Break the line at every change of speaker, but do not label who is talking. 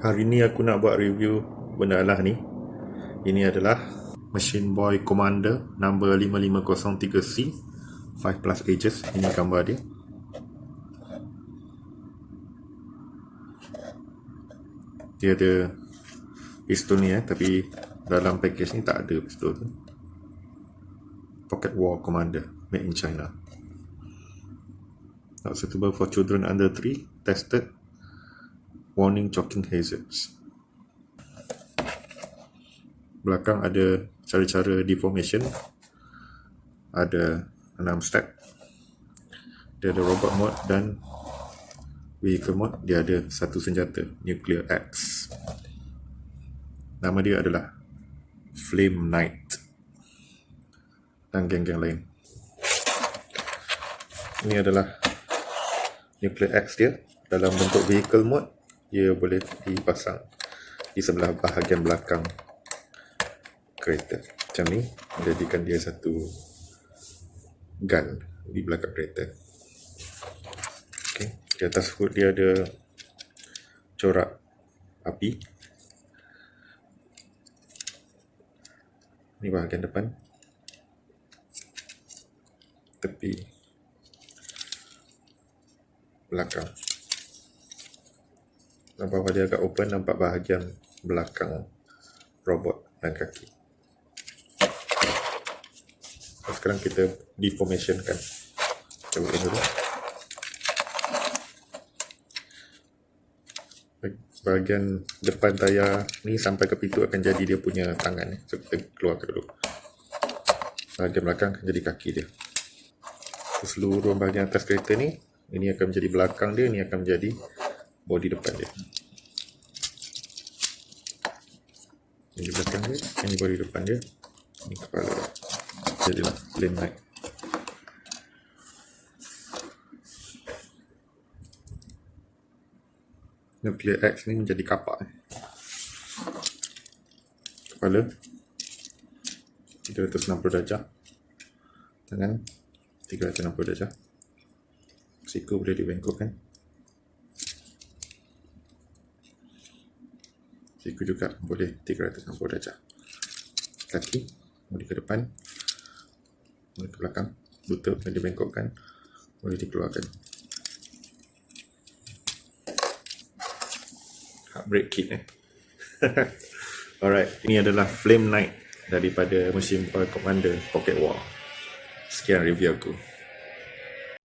Hari ni aku nak buat review benda lah ni. Ini adalah Machine Boy Commander number 5503C 5 plus pages. Ini gambar dia. Dia ada pistol ni eh tapi dalam package ni tak ada pistol tu. Pocket War Commander made in China. Not suitable for children under 3. Tested. Warning choking hazards. Belakang ada cara-cara deformation. Ada 6 step. Dia ada robot mode dan vehicle mode. Dia ada satu senjata, Nuclear X. Nama dia adalah Flame Knight. Dan geng-geng lain. Ini adalah Nuclear X dia. Dalam bentuk vehicle mode, ia boleh dipasang di sebelah bahagian belakang kereta. Macam ni, menjadikan dia satu gun di belakang kereta. Okay. Di atas hood dia ada corak api. Ini bahagian depan. Tepi belakang. Nampak dia agak open, nampak bahagian belakang robot dan kaki. So, sekarang kita deformationkan. Coba ini dulu. Bahagian depan tayar ni sampai ke pintu akan jadi dia punya tangan. So, kita keluarkan dulu. Bahagian belakang akan jadi kaki dia. Seluruh bahagian atas kereta ni, ini akan menjadi belakang dia, ini akan menjadi body depan dia. Ini belakang dia, ini body depan dia, ini kepala dia. Jadilah flame light. Nuclear X ni menjadi kapak. Kepala 360 darjah. Tangan 360 darjah. Siku boleh dibengkokkan. Siku juga boleh 360 darjah. Kaki boleh ke depan, boleh ke belakang. Lutut boleh dibengkokkan, boleh dikeluarkan. Heartbreak kit eh. Alright, ini adalah Flame Knight daripada Machine Boy Commander Pocket War. Sekian review aku.